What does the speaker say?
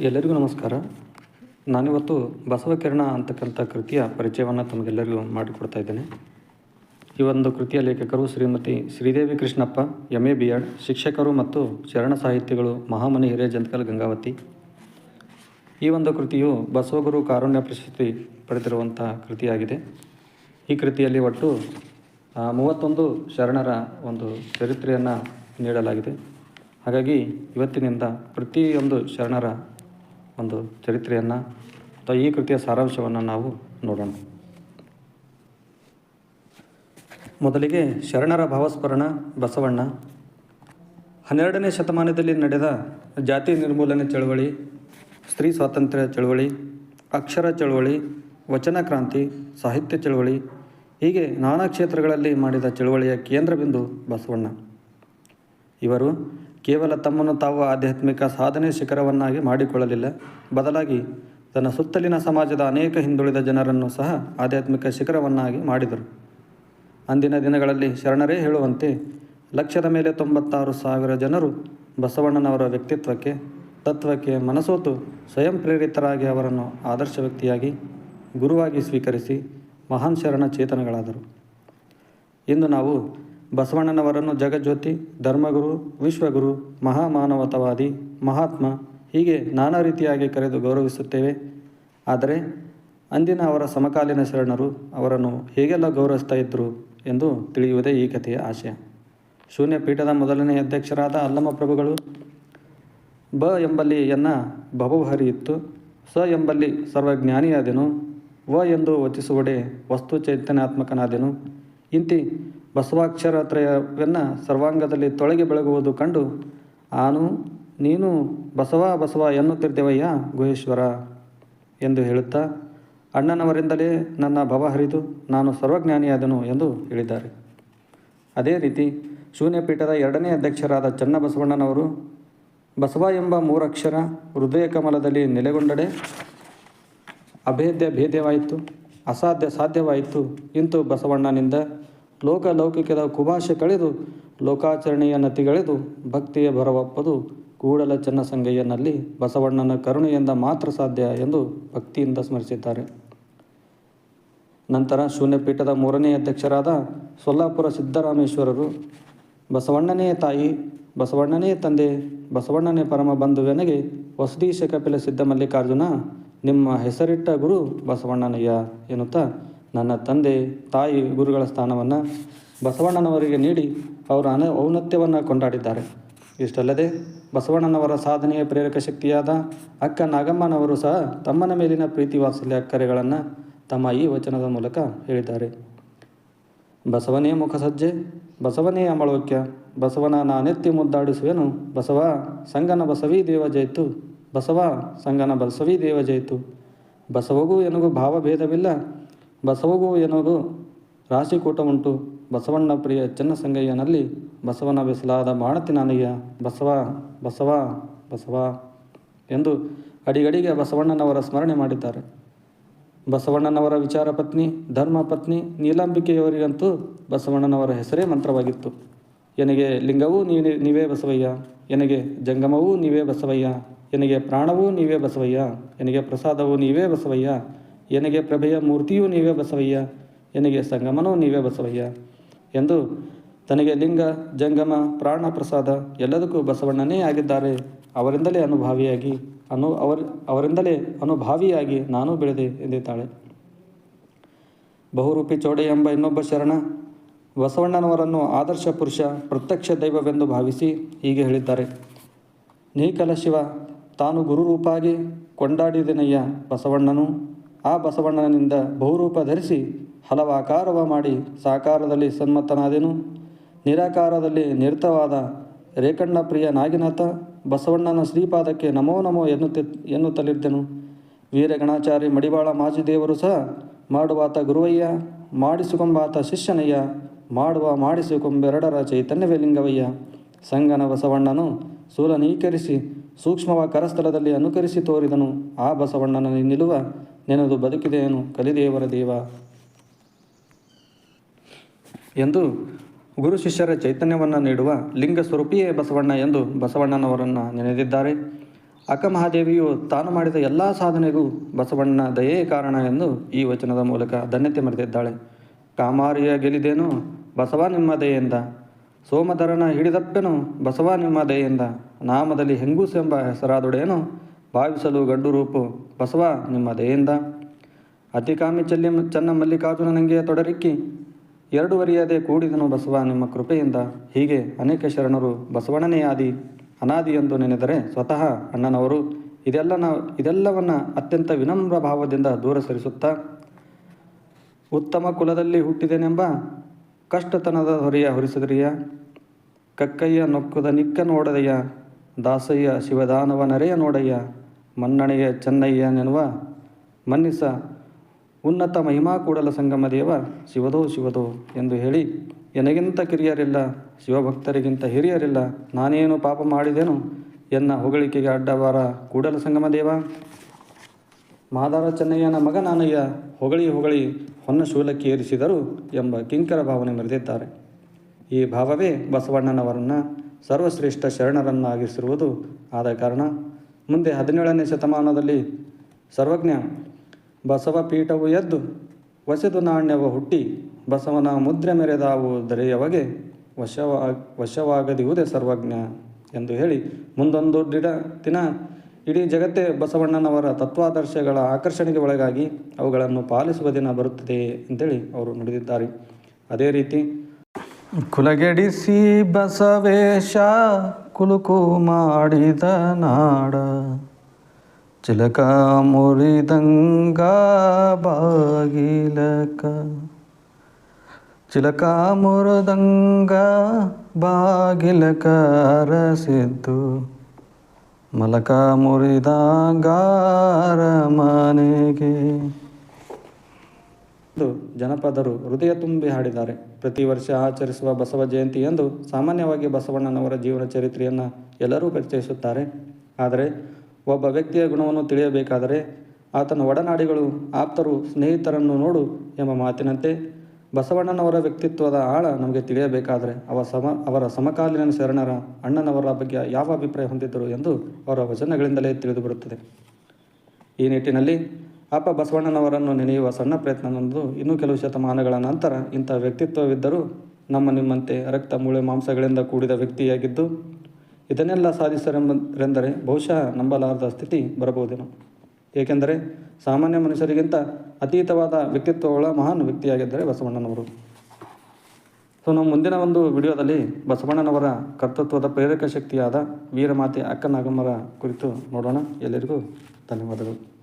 ಎಲ್ಲರಿಗೂ ನಮಸ್ಕಾರ. ನಾನಿವತ್ತು ಬಸವಕಿರಣ ಅಂತಕ್ಕಂಥ ಕೃತಿಯ ಪರಿಚಯವನ್ನು ತಮಗೆಲ್ಲರಿಗೂ ಮಾಡಿಕೊಡ್ತಾ ಇದ್ದೇನೆ. ಈ ಒಂದು ಕೃತಿಯ ಲೇಖಕರು Shrimati Sridevi Krishnappa M A B Ed ಶಿಕ್ಷಕರು ಮತ್ತು ಶರಣ ಸಾಹಿತಿಗಳು ಮಹಾಮನಿ ಹಿರಿಯ ಜಂತಕಲ್ ಗಂಗಾವತಿ. ಈ ಒಂದು ಕೃತಿಯು ಬಸವಗುರು ಕಾರುಣ್ಯ ಪ್ರಶಸ್ತಿ ಪಡೆದಿರುವಂಥ ಕೃತಿಯಾಗಿದೆ. ಈ ಕೃತಿಯಲ್ಲಿ ಒಟ್ಟು ಮೂವತ್ತೊಂದು ಶರಣರ ಒಂದು ಚರಿತ್ರೆಯನ್ನು ನೀಡಲಾಗಿದೆ. ಹಾಗಾಗಿ ಇವತ್ತಿನಿಂದ ಪ್ರತಿಯೊಂದು ಶರಣರ ಒಂದು ಚರಿತ್ರೆಯನ್ನು ಅಥವಾ ಈ ಕೃತಿಯ ಸಾರಾಂಶವನ್ನು ನಾವು ನೋಡೋಣ. ಮೊದಲಿಗೆ ಶರಣರ ಭಾವಸ್ಮರಣ ಬಸವಣ್ಣ. ಹನ್ನೆರಡನೇ ಶತಮಾನದಲ್ಲಿ ನಡೆದ ಜಾತಿ ನಿರ್ಮೂಲನೆ ಚಳವಳಿ, ಸ್ತ್ರೀ ಸ್ವಾತಂತ್ರ್ಯ ಚಳವಳಿ, ಅಕ್ಷರ ಚಳವಳಿ, ವಚನ ಕ್ರಾಂತಿ, ಸಾಹಿತ್ಯ ಚಳವಳಿ, ಹೀಗೆ ನಾನಾ ಕ್ಷೇತ್ರಗಳಲ್ಲಿ ಮಾಡಿದ ಚಳವಳಿಯ ಕೇಂದ್ರಬಿಂದು ಬಸವಣ್ಣ. ಇವರು ಕೇವಲ ತಮ್ಮನ್ನು ತಾವು ಆಧ್ಯಾತ್ಮಿಕ ಸಾಧನೆ ಶಿಖರವನ್ನಾಗಿ ಮಾಡಿಕೊಳ್ಳಲಿಲ್ಲ. ಬದಲಾಗಿ ತನ್ನ ಸುತ್ತಲಿನ ಸಮಾಜದ ಅನೇಕ ಹಿಂದುಳಿದ ಜನರನ್ನು ಸಹ ಆಧ್ಯಾತ್ಮಿಕ ಶಿಖರವನ್ನಾಗಿ ಮಾಡಿದರು. ಅಂದಿನ ದಿನಗಳಲ್ಲಿ ಶರಣರೇ ಹೇಳುವಂತೆ ಲಕ್ಷದ ಮೇಲೆ ತೊಂಬತ್ತಾರು ಸಾವಿರ ಜನರು ಬಸವಣ್ಣನವರ ವ್ಯಕ್ತಿತ್ವಕ್ಕೆ, ತತ್ವಕ್ಕೆ ಮನಸೋತು ಸ್ವಯಂ ಪ್ರೇರಿತರಾಗಿ ಅವರನ್ನು ಆದರ್ಶ ವ್ಯಕ್ತಿಯಾಗಿ, ಗುರುವಾಗಿ ಸ್ವೀಕರಿಸಿ ಮಹಾನ್ ಶರಣ ಚೇತನಗಳಾದರು. ಇಂದು ನಾವು ಬಸವಣ್ಣನವರನ್ನು ಜಗಜ್ಯೋತಿ, ಧರ್ಮಗುರು, ವಿಶ್ವಗುರು, ಮಹಾಮಾನವತವಾದಿ, ಮಹಾತ್ಮ ಹೀಗೆ ನಾನಾ ರೀತಿಯಾಗಿ ಕರೆದು ಗೌರವಿಸುತ್ತೇವೆ. ಆದರೆ ಅಂದಿನ ಅವರ ಸಮಕಾಲೀನ ಶರಣರು ಅವರನ್ನು ಹೇಗೆಲ್ಲ ಗೌರವಿಸ್ತಾ ಇದ್ದರು ಎಂದು ತಿಳಿಯುವುದೇ ಈ ಕಥೆಯ ಆಶಯ. ಶೂನ್ಯ ಪೀಠದ ಮೊದಲನೇ ಅಧ್ಯಕ್ಷರಾದ ಅಲ್ಲಮ್ಮ ಪ್ರಭುಗಳು, ಬ ಎಂಬಲ್ಲಿ ಎನ್ನ ಭವಹರಿ ಇತ್ತು, ಸ ಎಂಬಲ್ಲಿ ಸರ್ವಜ್ಞಾನಿಯಾದೆನು, ವ ಎಂದು ವಚಿಸುವಡೆ ವಸ್ತು ಚೈತನ್ಯಾತ್ಮಕನಾದೆನು ಇಂತಿ ಬಸವಾಕ್ಷರತ್ರಯವನ್ನು ಸರ್ವಾಂಗದಲ್ಲಿ ತೊಳಗಿ ಬೆಳಗುವುದು ಕಂಡು ಆನು ನೀನು ಬಸವ ಬಸವ ಎನ್ನುತ್ತಿರ್ತೇವಯ್ಯ ಗುಹೇಶ್ವರ ಎಂದು ಹೇಳುತ್ತಾ ಅಣ್ಣನವರಿಂದಲೇ ನನ್ನ ಭವ ಹರಿದು ನಾನು ಸರ್ವಜ್ಞಾನಿಯಾದನು ಎಂದು ಹೇಳಿದ್ದಾರೆ. ಅದೇ ರೀತಿ ಶೂನ್ಯಪೀಠದ ಎರಡನೇ ಅಧ್ಯಕ್ಷರಾದ ಚನ್ನಬಸವಣ್ಣನವರು ಬಸವ ಎಂಬ ಮೂರಕ್ಷರ ಹೃದಯ ಕಮಲದಲ್ಲಿ ನೆಲೆಗೊಂಡಡೆ ಅಭೇದ್ಯ ಭೇದ್ಯವಾಯಿತು. ಅಸಾಧ್ಯ ಸಾಧ್ಯವಾಯಿತು. ಇಂತು ಬಸವಣ್ಣನಿಂದ ಲೋಕಲೌಕಿಕದ ಕುಭಾಷೆ ಕಳೆದು ಲೋಕಾಚರಣೆಯ ನತಿಗಳೆದು ಭಕ್ತಿಯ ಬರವಪ್ಪದು ಕೂಡಲ ಚನ್ನಸಂಗಯ್ಯನಲ್ಲಿ ಬಸವಣ್ಣನ ಕರುಣೆಯಿಂದ ಮಾತ್ರ ಸಾಧ್ಯ ಎಂದು ಭಕ್ತಿಯಿಂದ ಸ್ಮರಿಸಿದ್ದಾರೆ. ನಂತರ ಶೂನ್ಯಪೀಠದ ಮೂರನೇ ಅಧ್ಯಕ್ಷರಾದ ಸೊಲ್ಲಾಪುರ ಸಿದ್ದರಾಮೇಶ್ವರರು, ಬಸವಣ್ಣನೇ ತಾಯಿ, ಬಸವಣ್ಣನೇ ತಂದೆ, ಬಸವಣ್ಣನೇ ಪರಮ ಬಂಧುವೆನಗೆ ಹೊಸದೀಶ ಕಪಿಲ ಸಿದ್ಧ ಮಲ್ಲಿಕಾರ್ಜುನ ನಿಮ್ಮ ಹೆಸರಿಟ್ಟ ಗುರು ಬಸವಣ್ಣನಯ್ಯ ಎನ್ನುತ್ತಾ ನನ್ನ ತಂದೆ, ತಾಯಿ ಗುರುಗಳ ಸ್ಥಾನವನ್ನು ಬಸವಣ್ಣನವರಿಗೆ ನೀಡಿ ಅವರ ಅನ, ಔನ್ನತ್ಯವನ್ನು ಕೊಂಡಾಡಿದ್ದಾರೆ. ಇಷ್ಟಲ್ಲದೆ ಬಸವಣ್ಣನವರ ಸಾಧನೆಯ ಪ್ರೇರಕ ಶಕ್ತಿಯಾದ ಅಕ್ಕ ನಾಗಮ್ಮನವರು ಸಹ ತಮ್ಮನ ಮೇಲಿನ ಪ್ರೀತಿ ವಾತ್ಸಲ್ಯ ಕರೆಗಳನ್ನು ತಮ್ಮ ಈ ವಚನದ ಮೂಲಕ ಹೇಳಿದ್ದಾರೆ. ಬಸವನೇ ಮುಖಸಜ್ಜೆ, ಬಸವನೇ ಅಮಳೋಕ್ಯ, ಬಸವನ ನಾನೆತ್ತಿ ಮುದ್ದಾಡಿಸುವೆನು, ಬಸವ ಸಂಗನ ಬಸವೀ ದೇವ ಜಯಿತು ಬಸವ ಸಂಗನ ಬಸವೀ ದೇವ ಜಯಿತು. ಬಸವಗೂ ಎನಗೂ ಭಾವಭೇದವಿಲ್ಲ ಬಸವಗೂ ಎನಗೂ ರಾಶಿಕೂಟ ಉಂಟು. ಬಸವಣ್ಣ ಪ್ರಿಯ ಚನ್ನಸಂಗಯ್ಯನಲ್ಲಿ ಬಸವನ ಬೆಸಲಾದ ಮಾಣತಿ ನಾನಯ್ಯ ಬಸವ ಬಸವ ಬಸವ ಎಂದು ಅಡಿಗಡಿಗೆ ಬಸವಣ್ಣನವರ ಸ್ಮರಣೆ ಮಾಡಿದ್ದಾರೆ. ಬಸವಣ್ಣನವರ ವಿಚಾರ ಪತ್ನಿ, ಧರ್ಮ ಪತ್ನಿ, ನೀಲಾಂಬಿಕೆಯವರಿಗಂತೂ ಬಸವಣ್ಣನವರ ಹೆಸರೇ ಮಂತ್ರವಾಗಿತ್ತು. ಎನಗೆ ಲಿಂಗವೂ ನೀವೇ ನೀವೇ ಬಸವಯ್ಯ. ಎನಗೆ ಜಂಗಮವೂ ನೀವೇ ಬಸವಯ್ಯ. ಎನಗೆ ಪ್ರಾಣವೂ ನೀವೇ ಬಸವಯ್ಯ, ಎನಗೆ ಪ್ರಸಾದವೂ ನೀವೇ ಬಸವಯ್ಯ, ಎನಗೆ ಪ್ರಭೆಯ ಮೂರ್ತಿಯೂ ನೀವೇ ಬಸವಯ್ಯ, ಎನಗೆ ಸಂಗಮನೂ ನೀವೇ ಬಸವಯ್ಯ. ಎಂದು ತನಗೆ ಲಿಂಗ, ಜಂಗಮ, ಪ್ರಾಣ ಪ್ರಸಾದ ಎಲ್ಲದಕ್ಕೂ ಬಸವಣ್ಣನೇ ಆಗಿದ್ದಾರೆ. ಅವರಿಂದಲೇ ಅನುಭಾವಿಯಾಗಿ, ಅನು ಅವರ, ಅವರಿಂದಲೇ ಅನುಭಾವಿಯಾಗಿ ನಾನು ಬೆಳೆದೆ ಎಂದಿದ್ದಾಳೆ. ಬಹುರೂಪಿ ಚೌಡೆ ಎಂಬ ಇನ್ನೊಬ್ಬ ಶರಣ, ಬಸವಣ್ಣನವರನ್ನು ಆದರ್ಶ ಪುರುಷ, ಪ್ರತ್ಯಕ್ಷ ದೈವವೆಂದು ಭಾವಿಸಿ ಹೀಗೆ ಹೇಳಿದ್ದಾರೆ. ನೀಕಲ ಶಿವ ತಾನು ಗುರುರೂಪಾಗಿ ಕೊಂಡಾಡಿದೆನಯ್ಯ ಬಸವಣ್ಣನು. ಆ ಬಸವಣ್ಣನಿಂದ ಬಹುರೂಪ ಧರಿಸಿ ಹಲವಾಕಾರವ ಮಾಡಿ ಸಾಕಾರದಲ್ಲಿ ಸನ್ಮತನಾದೆನು ನಿರಾಕಾರದಲ್ಲಿ ನಿರತವಾದ ರೇಖಣ್ಣ ಪ್ರಿಯ ನಾಗಿನಾಥ ಬಸವಣ್ಣನ ಶ್ರೀಪಾದಕ್ಕೆ ನಮೋ ನಮೋ ಎನ್ನುತ್ತ ಎನ್ನುತ್ತಲಿದ್ದೆನು. ವೀರಗಣಾಚಾರಿ ಮಡಿವಾಳ ಮಾಜಿದೇವರು ಸಹ ಮಾಡುವಾತ ಗುರುವಯ್ಯ, ಮಾಡಿಸಿಕೊಂಬಾತ ಶಿಷ್ಯನಯ್ಯ, ಮಾಡುವ ಮಾಡಿಸಿಕೊಂಬೆರಡರ ಚೈತನ್ಯವೇ ಲಿಂಗವಯ್ಯ. ಸಂಗನ ಬಸವಣ್ಣನು ಸೂಲನೀಕರಿಸಿ ಸೂಕ್ಷ್ಮವ ಕರಸ್ಥಳದಲ್ಲಿ ಅನುಕರಿಸಿ ತೋರಿದನು. ಆ ಬಸವಣ್ಣನ ನಿಲ್ಲುವ ನೆನೆದು ಬದುಕಿದೆಯನು? ಕಲಿದೇವರ ದೇವ. ಎಂದು ಗುರು ಶಿಷ್ಯರ ಚೈತನ್ಯವನ್ನು ನೀಡುವ ಲಿಂಗ ಸ್ವರೂಪಿಯೇ ಬಸವಣ್ಣ ಎಂದು ಬಸವಣ್ಣನವರನ್ನು ನೆನೆದಿದ್ದಾರೆ. ಅಕ್ಕಮಹಾದೇವಿಯು ತಾನು ಮಾಡಿದ ಎಲ್ಲ ಸಾಧನೆಗೂ ಬಸವಣ್ಣ ದಯೇ ಕಾರಣ ಎಂದು ಈ ವಚನದ ಮೂಲಕ ಧನ್ಯತೆ ಮರೆದಿದ್ದಾಳೆ ಕಾಮಾರಿಯ ಗೆಲಿದೇನು? ಬಸವ ನಿಮ್ಮ ದಯೆಯಿಂದ. ಸೋಮಧರನ ಹಿಡಿದಪ್ಪೆನು? ಬಸವ ನಿಮ್ಮ ದಯೆಯಿಂದ. ನಾಮದಲ್ಲಿ ಹೆಂಗುಸೆಂಬ ಹೆಸರಾದೊಡೆಯನು ಭಾವಿಸಲು ಗಂಡು ರೂಪು ಬಸವ ನಿಮ್ಮ ದಯೆಯಿಂದ. ಅತಿಕಾಮಿ ಚನ್ನ ಚೆನ್ನ ಮಲ್ಲಿಕಾರ್ಜುನನಿಗೆ ತೊಡರಿಕ್ಕಿ. ಎರಡುವರಿಯದೆ ಕೂಡಿದನು ಬಸವ ನಿಮ್ಮ ಕೃಪೆಯಿಂದ. ಹೀಗೆ ಅನೇಕ ಶರಣರು ಬಸವಣ್ಣನೇ ಆದಿ, ಅನಾದಿ ಎಂದು ನೆನೆದರೆ ಸ್ವತಃ ಅಣ್ಣನವರು. ಇದೆಲ್ಲ ನಾವು ಇದೆಲ್ಲವನ್ನ ಅತ್ಯಂತ ವಿನಮ್ರ ಭಾವದಿಂದ ದೂರ ಸರಿಸುತ್ತಾ. ಉತ್ತಮ ಕುಲದಲ್ಲಿ ಹುಟ್ಟಿದೆನೆಂಬ ಕಷ್ಟತನದ ಹೊರೆಯ ಹೊರಿಸಿದ್ರಿಯ. ಕಕ್ಕಯ್ಯ ನೊಕ್ಕದ ನಿಕ್ಕ ನೋಡದಯ್ಯ ದಾಸಯ್ಯ ಶಿವದಾನವ ನರೆಯ ನೋಡಯ್ಯ, ಮನ್ನಣೆಯ ಚೆನ್ನಯ್ಯ ನೆನುವ, ಮನ್ನಿಸ, ಉನ್ನತ ಮಹಿಮಾ ಕೂಡಲ ಸಂಗಮ ದೇವ, ಶಿವದೋ ಶಿವದೋ ಎಂದು ಹೇಳಿ, ಎನಗಿಂತ ಕಿರಿಯರಿಲ್ಲ, ಶಿವಭಕ್ತರಿಗಿಂತ ಹಿರಿಯರಿಲ್ಲ, ನಾನೇನು ಪಾಪ ಮಾಡಿದೆನು? ಎನ್ನ ಹೊಗಳಿಕೆಗೆ ಅಡ್ಡವಾರ ಕೂಡಲ ಸಂಗಮ ದೇವ? ಮಾದಾರ ಚೆನ್ನಯ್ಯನ ಮಗ ನಾನಯ್ಯ, ಹೊಗಳಿ ಹೊಗಳಿ ಹೊನ್ನ ಶೂಲಕ್ಕೆ ಏರಿಸಿದರು ಎಂಬ ಕಿಂಕರ ಭಾವನೆ ಮೆರೆದಿದ್ದಾರೆ. ಈ ಭಾವವೇ ಬಸವಣ್ಣನವರನ್ನು ಸರ್ವಶ್ರೇಷ್ಠ ಶರಣರನ್ನಾಗಿಸಿರುವುದು ಆದ ಕಾರಣ ಮುಂದೆ ಹದಿನೇಳನೇ ಶತಮಾನದಲ್ಲಿ ಸರ್ವಜ್ಞ ಬಸವ ಪೀಠವು ಎದ್ದು ವಸೆದು ನಾಣ್ಯವು ಹುಟ್ಟಿ ಬಸವನ ಮುದ್ರೆ ಮೆರೆದಾವು ದರೆಯವಗೆ ವಶವ, ವಶವಾಗದಿರುವುದೇ ಸರ್ವಜ್ಞ ಎಂದು ಹೇಳಿ ಮುಂದೊಂದು ದಿಡ ದಿನ ಇಡೀ ಜಗತ್ತೇ ಬಸವಣ್ಣನವರ ತತ್ವಾದರ್ಶಗಳ ಆಕರ್ಷಣೆಗೆ ಒಳಗಾಗಿ ಅವುಗಳನ್ನು ಪಾಲಿಸುವ ದಿನ ಬರುತ್ತದೆ ಅಂತೇಳಿ ಅವರು ನುಡಿದಿದ್ದಾರೆ. ಅದೇ ರೀತಿ ಕುಲಗೆಡಿಸಿ ಬಸವೇಶ ಕುಲುಕು ಮಾಡಿದ ನಾಡ. ಚಿಲಕ ಮುರಿದಂಗ ಬಾಗಿಲಕ. ಚಿಲಕ ಮುರಿದಂಗ ಬಾಗಿಲಕ ಅರಸಿದ್ದು. ಮಲಕ ಮುರಿದಂಗಾರ ಮನೆಗೆ. ಜನಪದರು ಹೃದಯ ತುಂಬಿ ಹಾಡಿದ್ದಾರೆ. ಪ್ರತಿ ವರ್ಷ ಆಚರಿಸುವ ಬಸವ ಜಯಂತಿ ಎಂದು ಸಾಮಾನ್ಯವಾಗಿ ಬಸವಣ್ಣನವರ ಜೀವನ ಚರಿತ್ರೆಯನ್ನು ಎಲ್ಲರೂ ಪರಿಚಯಿಸುತ್ತಾರೆ ಆದರೆ ಒಬ್ಬ ವ್ಯಕ್ತಿಯ ಗುಣವನ್ನು ತಿಳಿಯಬೇಕಾದರೆ ಆತನ ಒಡನಾಡಿಗಳು ಆಪ್ತರು ಸ್ನೇಹಿತರನ್ನು ನೋಡು ಎಂಬ ಮಾತಿನಂತೆ ಬಸವಣ್ಣನವರ ವ್ಯಕ್ತಿತ್ವದ ಆಳ ನಮಗೆ ತಿಳಿಯಬೇಕಾದರೆ ಅವ ಸಮ, ಅವರ ಸಮಕಾಲೀನ ಶರಣರ ಅಣ್ಣನವರ ಬಗ್ಗೆ ಯಾವ ಅಭಿಪ್ರಾಯ ಹೊಂದಿದ್ದರು ಎಂದು ಅವರ ವಚನಗಳಿಂದಲೇ ತಿಳಿದುಬರುತ್ತದೆ. ಈ ನಿಟ್ಟಿನಲ್ಲಿ ಅಪ್ಪ ಬಸವಣ್ಣನವರನ್ನು ನೆನೆಯುವ ಸಣ್ಣ ಪ್ರಯತ್ನವೊಂದು ಇನ್ನೂ ಕೆಲವು ಶತಮಾನಗಳ ನಂತರ ಇಂಥ ವ್ಯಕ್ತಿತ್ವವಿದ್ದರೂ ನಮ್ಮ ನಿಮ್ಮಂತೆ ರಕ್ತ, ಮೂಳೆ, ಮಾಂಸಗಳಿಂದ ಕೂಡಿದ ವ್ಯಕ್ತಿಯಾಗಿದ್ದು ಇದನ್ನೆಲ್ಲ ಸಾಧಿಸರೆಂಬರೆಂದರೆ ಬಹುಶಃ ನಂಬಲಾರದ ಸ್ಥಿತಿ ಬರಬಹುದೇನು. ಏಕೆಂದರೆ ಸಾಮಾನ್ಯ ಮನುಷ್ಯರಿಗಿಂತ ಅತೀತವಾದ ವ್ಯಕ್ತಿತ್ವಗಳ ಮಹಾನ್ ವ್ಯಕ್ತಿಯಾಗಿದ್ದರೆ ಬಸವಣ್ಣನವರು. ಸೊ ನಾವು ಮುಂದಿನ ಒಂದು ವಿಡಿಯೋದಲ್ಲಿ ಬಸವಣ್ಣನವರ ಕರ್ತೃತ್ವದ ಪ್ರೇರಕ ಶಕ್ತಿಯಾದ ವೀರಮಾತೆ ಅಕ್ಕನಾಗಮ್ಮರ ಕುರಿತು ನೋಡೋಣ. ಎಲ್ಲರಿಗೂ ಧನ್ಯವಾದಗಳು.